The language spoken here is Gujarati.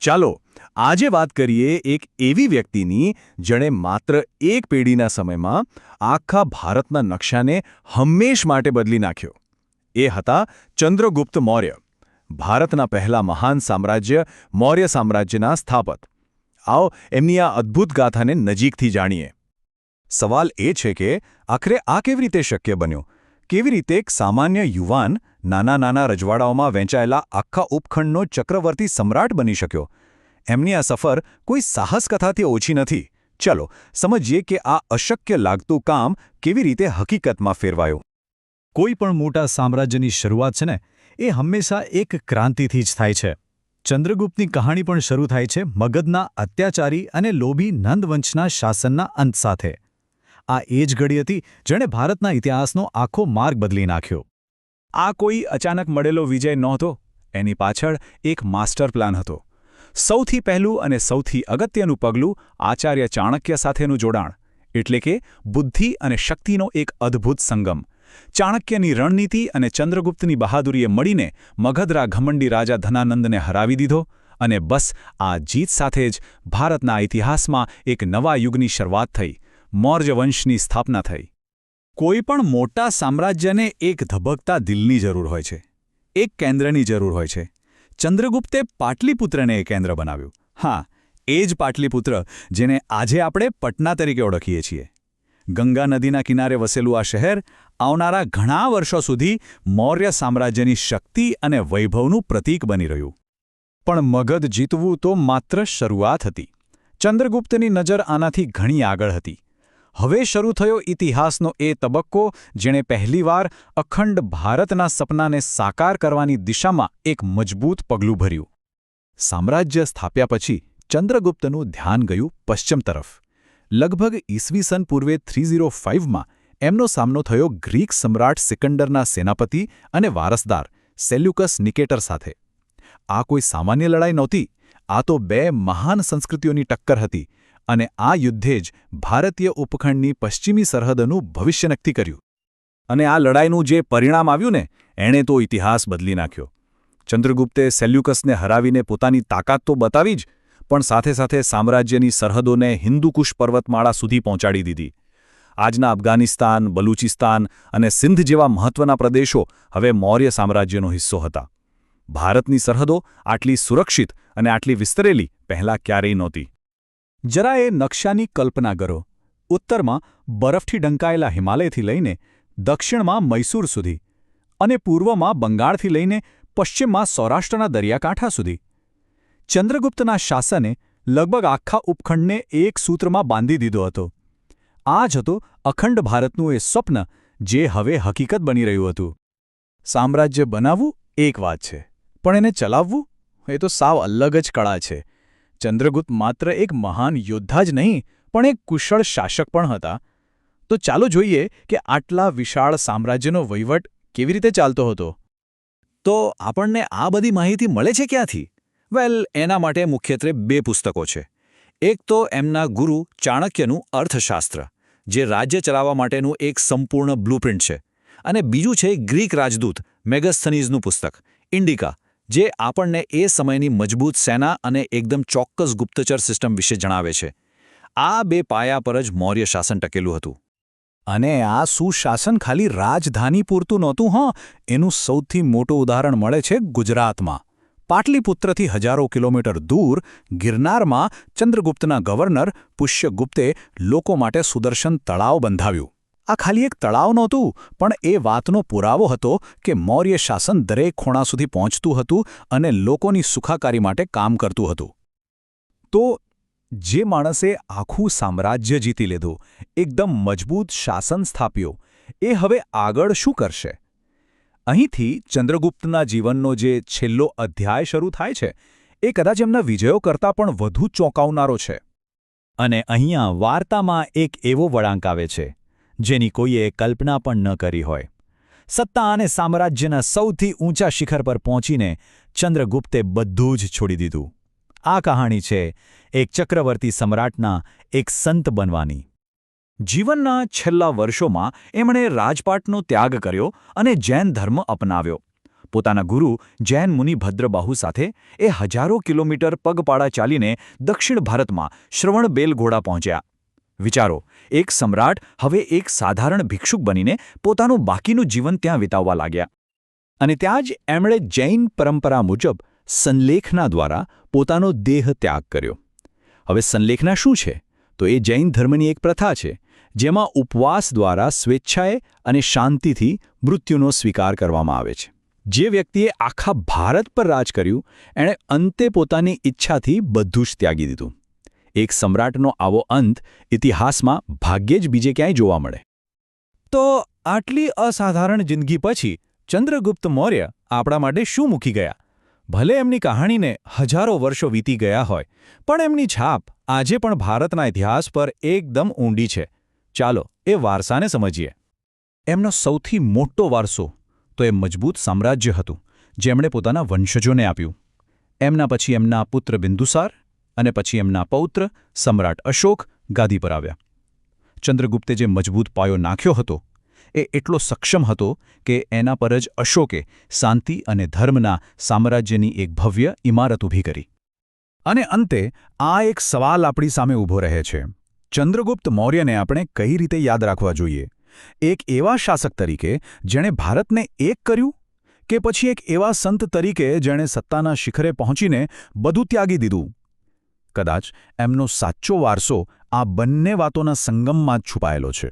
ચાલો, આજે વાત કરીએ એક એવી વ્યક્તિની જેણે માત્ર એક પેઢીના સમયમાં આખા ભારતના નકશાને હંમેશ માટે બદલી નાખ્યો. એ હતા ચંદ્રગુપ્ત મૌર્ય, ભારતના પહેલા મહાન સામ્રાજ્ય, મૌર્ય સામ્રાજ્યના સ્થાપક. આવો, એમની આ અદ્ભુત ગાથાને નજીકથી જાણીએ. સવાલ એ છે કે, આખરે આ કેવી રીતે શક્ય બન્યું? કેવી રીતે એક સામાન્ય યુવાન નાના નાના રજવાડાઓમાં વહેંચાયેલા આખા ઉપખંડનો ચક્રવર્તી સમ્રાટ બની શક્યો. એમની આ સફર કોઈ સાહસકથાથી ઓછી નથી. ચલો, સમજીએ કે આ અશક્ય લાગતું કામ કેવી રીતે હકીકતમાં ફેરવાયું. કોઈ પણ મોટા સામ્રાજ્યની શરૂઆત છે ને, એ હંમેશા એક ક્રાંતિથી જ થાય છે. ચંદ્રગુપ્તની કહાણી પણ શરૂ થાય છે મગધના અત્યાચારી અને લોભી નંદવંશના શાસનના અંત સાથે. આ એ જ ઘડી હતી જેણે ભારતના ઇતિહાસનો આખો માર્ગ બદલી નાખ્યો. આ કોઈ અચાનક મળેલો વિજય નહોતો, એની પાછળ એક માસ્ટર પ્લાન હતો. સૌથી પહેલું અને સૌથી અગત્યનું પગલું આચાર્ય ચાણક્ય સાથેનું જોડાણ, એટલે કે બુદ્ધિ અને શક્તિનો એક અદ્ભુત સંગમ. ચાણક્યની રણનીતિ અને ચંદ્રગુપ્તની બહાદુરીએ મળીને મગધરા ઘમંડી રાજા ધનાનંદને હરાવી દીધો અને બસ આ જીત સાથે જ ભારતના ઇતિહાસમાં એક નવા યુગની શરૂઆત થઈ મૌર્ય વંશની સ્થાપના થઈ. કોઈ પણ મોટા સામ્રાજ્યને એક ધબકતા દિલની જરૂર હોય છે, એક કેન્દ્રની જરૂર હોય છે. ચંદ્રગુપ્તે પાટલીપુત્રને એ કેન્દ્ર બનાવ્યું. હા, એ જ પાટલીપુત્ર જેને આજે આપણે પટના તરીકે ઓળખીએ છીએ. ગંગા નદીના કિનારે વસેલું આ શહેર આવનારા ઘણા વર્ષો સુધી મૌર્ય સામ્રાજ્યની શક્તિ અને વૈભવનું પ્રતીક બની રહ્યું. પણ મગધ જીતવું તો માત્ર શરૂઆત હતી. ચંદ્રગુપ્તની નજર આનાથી ઘણી આગળ હતી. હવે શરૂ થયો ઇતિહાસનો એ તબક્કો, જેણે પહેલીવાર અખંડ ભારતના સપનાને સાકાર કરવાની દિશામાં એક મજબૂત પગલું ભર્યું. સામ્રાજ્ય સ્થાપ્યા પછી ચંદ્રગુપ્તનું ધ્યાન ગયું પશ્ચિમ તરફ. લગભગ ઈસવીસન પૂર્વે થ્રી ઝીરો ફાઇવમાં એમનો સામનો થયો ગ્રીક સમ્રાટ સિકંડરના સેનાપતિ અને વારસદાર સેલ્યુકસ નિકેટર સાથે. આ કોઈ સામાન્ય લડાઈ નહોતી, આ તો બે મહાન સંસ્કૃતિઓની ટક્કર હતી અને આ યુદ્ધે જ ભારતીય ઉપખંડની પશ્ચિમી સરહદનું ભવિષ્ય નક્કી કર્યું. અને આ લડાઈનું જે પરિણામ આવ્યું ને, એણે તો ઇતિહાસ બદલી નાખ્યો. ચંદ્રગુપ્તે સેલ્યુકસને હરાવીને પોતાની તાકાત તો બતાવી જ, પણ સાથે સાથે સામ્રાજ્યની સરહદોને હિન્દુકુશ પર્વતમાળા સુધી પહોંચાડી દીધી. આજના અફઘાનિસ્તાન, બલુચિસ્તાન અને સિંધ જેવા મહત્વના પ્રદેશો હવે મૌર્ય સામ્રાજ્યનો હિસ્સો હતા. ભારતની સરહદો આટલી સુરક્ષિત અને આટલી વિસ્તરેલી પહેલાં ક્યારેય નહોતી. જરા એ નકશાની કલ્પના કરો. ઉત્તરમાં બરફથી ઢંકાયેલા હિમાલયથી લઈને દક્ષિણમાં મૈસૂર સુધી અને પૂર્વમાં બંગાળથી લઈને પશ્ચિમમાં સૌરાષ્ટ્રના દરિયાકાંઠા સુધી. ચંદ્રગુપ્તના શાસને લગભગ આખા ઉપખંડને એક સૂત્રમાં બાંધી દીધો હતો. આ જ હતું અખંડ ભારતનું એ સ્વપ્ન જે હવે હકીકત બની રહ્યું હતું. સામ્રાજ્ય બનાવવું એક વાત છે, પણ એને ચલાવવું એ તો સાવ અલગ જ કળા છે. ચંદ્રગુપ્ત માત્ર એક મહાન યોદ્ધા જ નહીં, પણ એક કુશળ શાસક પણ હતા. તો ચાલો જોઈએ કે આટલા વિશાળ સામ્રાજ્યનો વહીવટ કેવી રીતે ચાલતો હતો. તો આપણને આ બધી માહિતી મળે છે ક્યાંથી? વેલ, એના માટે મુખ્યત્વે બે પુસ્તકો છે. એક તો એમના ગુરુ ચાણક્યનું અર્થશાસ્ત્ર, જે રાજ્ય ચલાવવા માટેનું એક સંપૂર્ણ બ્લુપ્રિન્ટ છે. અને બીજું છે ગ્રીક રાજદૂત મેગસ્થનીઝનું પુસ્તક, ઇન્ડિકા જે આપણને એ સમયની મજબૂત સેના અને એકદમ ચોક્કસ ગુપ્તચર સિસ્ટમ વિશે જણાવે છે. આ બે પાયા પર જ મૌર્ય શાસન ટકેલું હતું. અને આ સુશાસન ખાલી રાજધાની પૂરતું નહોતું, હં. એનું સૌથી મોટું ઉદાહરણ મળે છે ગુજરાતમાં. પાટલીપુત્રથી હજારો કિલોમીટર દૂર, ગિરનારમાં ચંદ્રગુપ્તના ગવર્નર પુષ્યગુપ્તે લોકો માટે સુદર્શન તળાવ બંધાવ્યું. આ ખાલી એક તળાવ નહોતું, પણ એ વાતનો પુરાવો હતો કે મૌર્ય શાસન દરેક ખૂણા સુધી પહોંચતું હતું અને લોકોની સુખાકારી માટે કામ કરતું હતું. તો જે માણસે આખું સામ્રાજ્ય જીતી લીધું, એકદમ મજબૂત શાસન સ્થાપ્યો, એ હવે આગળ શું કરશે? અહીંથી ચંદ્રગુપ્તના જીવનનો જે છેલ્લો અધ્યાય શરૂ થાય છે, એ કદાચ એમના વિજયો કરતાં પણ વધુ ચોંકાવનારો છે. અને અહીંયા વાર્તામાં એક એવો વળાંક આવે છે. જેની કોઈએ કલ્પના પણ ન કરી હોય. સત્તા અને સામ્રાજ્યના સૌથી ઊંચા શિખર પર પહોંચીને ચંદ્રગુપ્તે બધું જ છોડી દીધું. આ કહાણી છે એક ચક્રવર્તી સમ્રાટના એક સંત બનવાની. જીવનના છેલ્લા વર્ષોમાં એમણે રાજપાટનો ત્યાગ કર્યો અને જૈન ધર્મ અપનાવ્યો. પોતાના ગુરુ જૈન મુનિ ભદ્રબાહુ સાથે એ હજારો કિલોમીટર પગપાળા ચાલીને દક્ષિણ ભારતમાં શ્રવણ બેલઘોડા પહોંચ્યા. વિચારો, એક સમ્રાટ હવે એક સાધારણ ભિક્ષુક બનીને પોતાનું બાકીનું જીવન ત્યાં વિતાવવા લાગ્યા. અને ત્યાં જ એમણે જૈન પરંપરા મુજબ સંલેખના દ્વારા પોતાનો દેહ ત્યાગ કર્યો. હવે સંલેખના શું છે? તો એ જૈન ધર્મની એક પ્રથા છે, જેમાં ઉપવાસ દ્વારા સ્વેચ્છાએ અને શાંતિથી મૃત્યુનો સ્વીકાર કરવામાં આવે છે. જે વ્યક્તિએ આખા ભારત પર રાજ કર્યું, એણે અંતે પોતાની ઈચ્છાથી બધું જ ત્યાગી દીધું. એક સમ્રાટનો આવો અંત ઇતિહાસમાં ભાગ્યે જ બીજે ક્યાંય જોવા મળે. તો આટલી અસાધારણ જિંદગી પછી ચંદ્રગુપ્ત મૌર્ય આપણા માટે શું મૂકી ગયા? ભલે એમની કહાણીને હજારો વર્ષો વીતી ગયા હોય, પણ એમની છાપ આજે પણ ભારતના ઇતિહાસ પર એકદમ ઊંડી છે. ચાલો એ વારસાને સમજીએ. એમનો સૌથી મોટો વારસો તો એ મજબૂત સામ્રાજ્ય હતું, જેમણે પોતાના વંશજોને આપ્યું. એમના પછી એમના પુત્ર બિંદુસાર અને પછી એમના પૌત્ર, સમ્રાટ અશોક, ગાદી પર આવ્યા. ચંદ્રગુપ્તે જે મજબૂત પાયો નાખ્યો હતો, એ એટલો સક્ષમ હતો કે એના પર જ અશોકે શાંતિ અને ધર્મના સામ્રાજ્યની એક ભવ્ય ઇમારત ઊભી કરી. અને અંતે, આ એક સવાલ આપણી સામે ઊભો રહે છે. ચંદ્રગુપ્ત મૌર્યને આપણે કઈ રીતે યાદ રાખવા જોઈએ? એક એવા શાસક તરીકે જેણે ભારતને એક કર્યું? કે પછી એક એવા સંત તરીકે જેણે સત્તાના શિખરે પહોંચીને બધું ત્યાગી દીધું? કદાચ એમનો સાચો વારસો આ બંને વાતોના સંગમમાં જ છુપાયેલો છે.